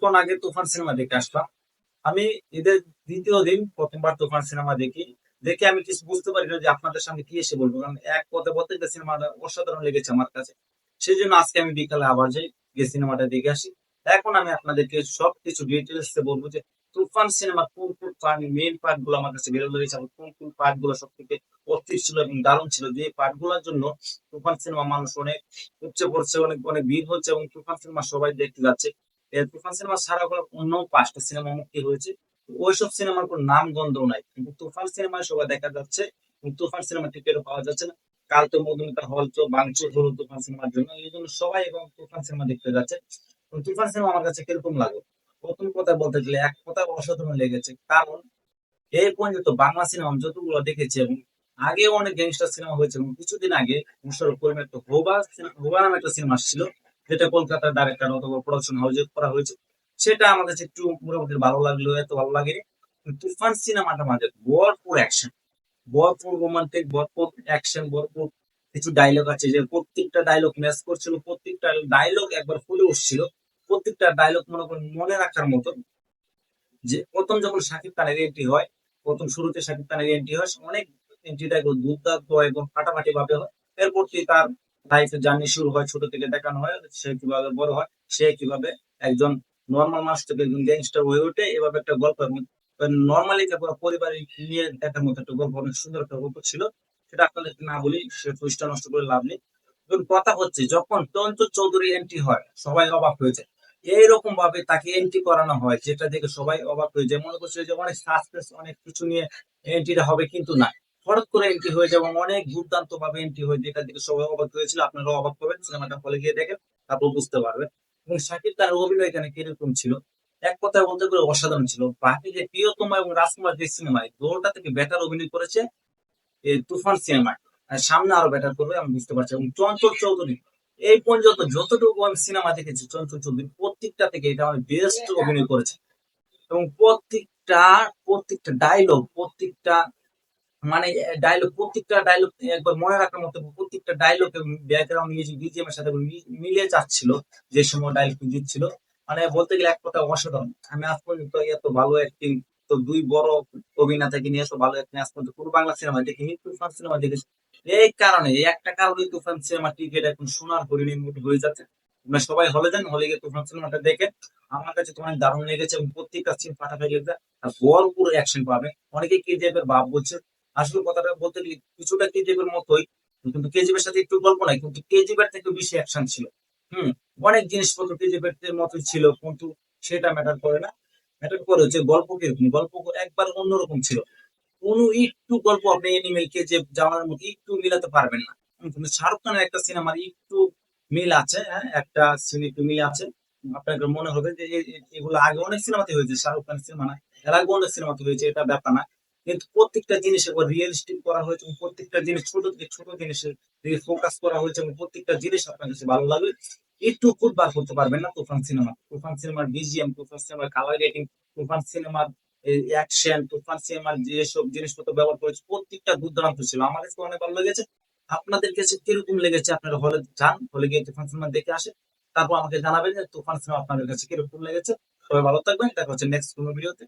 কিছুক্ষণ আগে তুফান সিনেমা দেখে আসলাম। আমি ঈদের দ্বিতীয় দিন প্রথমবার তুফান সিনেমা দেখি। দেখে আমি কিছু বুঝতে পারি না যে আপনাদের সামনে কি এসে বলব, কারণ এক পথে গেলে সিনেমাটা অসাধারণ লেগেছে আমার কাছে। সেই জন্য আজকে আমি বিকালে আবার যাই, গিয়ে সিনেমাটা দেখে আসি। এখন আমি আপনাদেরকে সব কিছু ডিটেলস বলব যে তুফান সিনেমার কোন কোন পার্ট মেইন পার্টগুলো আমার কাছে বেরোলো রয়েছে এবং কোন কোন পার্টগুলো সব থেকে অস্থির ছিল এবং দারুণ ছিল। যে পার্টগুলোর জন্য তুফান সিনেমা মানুষ অনেক উচ্চে পড়ছে, অনেক অনেক ভিড় হচ্ছে এবং তুফান সিনেমা সবাই দেখতে যাচ্ছে। তুফান সিনেমা ছাড়া অন্য পাঁচটা সিনেমা মুক্তি হয়েছে। ওইসব সিনেমার কোনো নাম গন্ধ নাই। কিন্তু তুফান সিনেমায় সবাই দেখা যাচ্ছে তুফান সিনেমা টিকিটও পাওয়া যাচ্ছে না। কাল তো মধুমিতা হল তো বাংচুর হলো তুফান সিনেমার জন্য। এই জন্য সবাই এবং তুফান সিনেমা দেখতে যাচ্ছে। তুফান সিনেমা আমার কাছে কীরকম লাগে? প্রথম কথা বলতে গেলে এক কথা অসাধারণ লেগেছে। কারণ এই পর্যন্ত বাংলা সিনেমা আমি যতগুলো দেখেছি এবং আগে অনেক গ্যাংস্টার সিনেমা হয়েছে এবং কিছুদিন আগে মুশারফ করিমের একটা হোবা হোবা নামে একটা সিনেমা ছিল। যেটা কলকাতার ডাইরেক্টর অথবা প্রোডাকশন হাউসে করা হয়েছে। সেটা আমাদের একটু মোটামুটি ভালো লাগল এত ভালো লাগে তুফান সিনেমাটা মাঝে ভরপুর অ্যাকশন ভরপুর রোমান্টিক ভরপুর অ্যাকশন ভরপুর কিছু ডায়লগ আছে যে প্রত্যেকটা ডায়লগ ম্যাচ করছিল, প্রত্যেকটা ডায়লগ একবার ফুলে উঠছিল। প্রত্যেকটা ডায়লগ মনে করেন মনে রাখার মতন যে প্রথম যখন সাকিব খানের এন্ট্রি হয়, প্রথম শুরুতে শাকিব খানের এন্ট্রি হয়, অনেক এন্ট্রিটা একদম দুর্দান্ত এবং ফাটাফাটি ভাবে হয়। এরপর তার লাইফের জার্নি শুরু হয়, ছোট থেকে দেখানো হয়, সে কীভাবে বড় হয়, সে কীভাবে একজন নর্মাল মানুষ থেকে একজন গ্যাংস্টার হয়ে ওঠে, এভাবে একটা গল্প এবং নর্মালি পরিবার নিয়ে দেখার মতো একটা গল্প, অনেক সুন্দর একটা গল্প ছিল, সেটা আপনাদেরকে না বলি, সে পরিষ্কার নষ্ট করে লাভ নেই। এখন কথা হচ্ছে, যখন তঞ্চল চৌধুরী এন্ট্রি হয়, সবাই অবাক হয়ে যায়। এইরকম ভাবে তাকে এন্ট্রি করানো হয়, যেটা দেখে সবাই অবাক হয়ে যায়, মনে করছে যে অনেক সাসপেন্স অনেক কিছু নিয়ে এন্ট্রিটা হবে কিন্তু না। হঠাৎ করে এন্ট্রি হয়ে যায় এবং অনেক দুর্দান্ত ভাবে এন্ট্রি হয়ে যেটা দেখে সবাই অবাক হয়েছিল। আপনারা অবাক হবেন, সিনেমাটা হলে গিয়ে দেখেন, তারপর বুঝতে পারবেন। এবং শাকিব তার অভিনয় এখানে কীরকম ছিল? এক কথায় বলতে গেলে অসাধারণ ছিল। বাকি যে প্রিয়তমা এবং রাজকুমার যে সিনেমায় দোলটা থেকে বেটার অভিনয় করেছে তুফান সিনেমায় সামনে আরও বেটার করবে, আমি বুঝতে পারছি। এবং চঞ্চল চৌধুরী, এই পর্যন্ত যতটুকু আমি সিনেমা দেখেছি, চঞ্চল চৌধুরী প্রত্যেকটা থেকে এটা আমি বেস্ট অভিনয় করেছে। এবং প্রত্যেকটা প্রত্যেকটা ডায়লগ প্রত্যেকটা মানে ডায়লগ প্রত্যেকটা ডায়লগ একবার মনে রাখার মতো প্রত্যেকটা ডায়লগ ব্যাকগ্রাউন্ড মিউজিক বিজিএম এর সাথে মি- মিলিয়ে যাচ্ছিল, যে সময় ডায়লগ দিচ্ছিল মানে বলতে গেলে এক কথা অসাধারণ। আমি আজ পর্যন্ত এত ভালো অ্যাক্টিং তো দুই বড় অভিনেতাকে নিয়ে এত ভালো অ্যাক্টিং আজ পর্যন্ত কোনো বাংলা সিনেমা দেখিনি তুফান সিনেমা দেখেছি। এই কারণে, এই একটা কারণে তুফান সিনেমা টিকিট এখন সোনার হরিণের মতো হয়ে যাচ্ছে। আমরা সবাই হলে যান, হলে গিয়ে তুফান সিনেমাটা দেখে। আমার কাছে তোমার দারুণ লেগেছে এবং প্রত্যেকটা সিন ফাটাফাটি লেগেছে আর ভরপুর অ্যাকশন পাবে। অনেকে কেজিএফ এর ভাব বলছে আসলে কথাটা বলতে গেলে কিছুটা কেজিএফ এর মতোই, কিন্তু কেজিএফ এর সাথে একটু গল্প নাই, কিন্তু কেজিএফ এর থেকে বেশি অ্যাকশন ছিল। হুম, অনেক জিনিসপত্র কেজিএফ এর মতোই ছিল, কিন্তু সেটা ম্যাটার করে না। ম্যাটার করে হচ্ছে গল্প কীরকম? গল্প একবার অন্যরকম ছিল। কোনো একটু গল্প আপনি এনিমেল কেজিএফ যাওয়ার মতো একটু মিলাতে পারবেন না। কিন্তু শাহরুখ খানের একটা সিনেমার একটু মিল আছে হ্যাঁ একটা সিনে একটু মিল আছে। আপনাকে মনে হবে যে এগুলো আগে অনেক সিনেমাতে হয়েছে শাহরুখ খানের সিনেমা না। এর আগে অনেক সিনেমাতে হয়েছে, এটা ব্যাপার না। কিন্তু প্রত্যেকটা জিনিস একবার রিয়েলিস্টিক করা হয়েছে এবং প্রত্যেকটা জিনিস ছোট থেকে ছোট জিনিসের দিকে ফোকাস করা হয়েছে এবং প্রত্যেকটা জিনিস আপনার কাছে ভালো লাগবে একটু খুব বার করতে পারবেন না তুফান সিনেমা। তুফান সিনেমার বিজিএম তুফান সিনেমার কালার রেটিং তুফান সিনেমার অ্যাকশন তুফান সিনেমার যেসব জিনিসপত্র ব্যবহার করেছে, প্রত্যেকটা দুর্দান্ত ছিল। আমার কাছে অনেক ভালো লেগেছে। আপনাদের কাছে কীরকম লেগেছে আপনারা হলে যান, হলে গিয়ে তুফান সিনেমা দেখে আসে তারপর আমাকে জানাবেন যে তুফান সিনেমা আপনাদের কাছে কীরকম লেগেছে। সবাই ভালো থাকবেন। দেখা হচ্ছে নেক্সট কোনো ভিডিওতে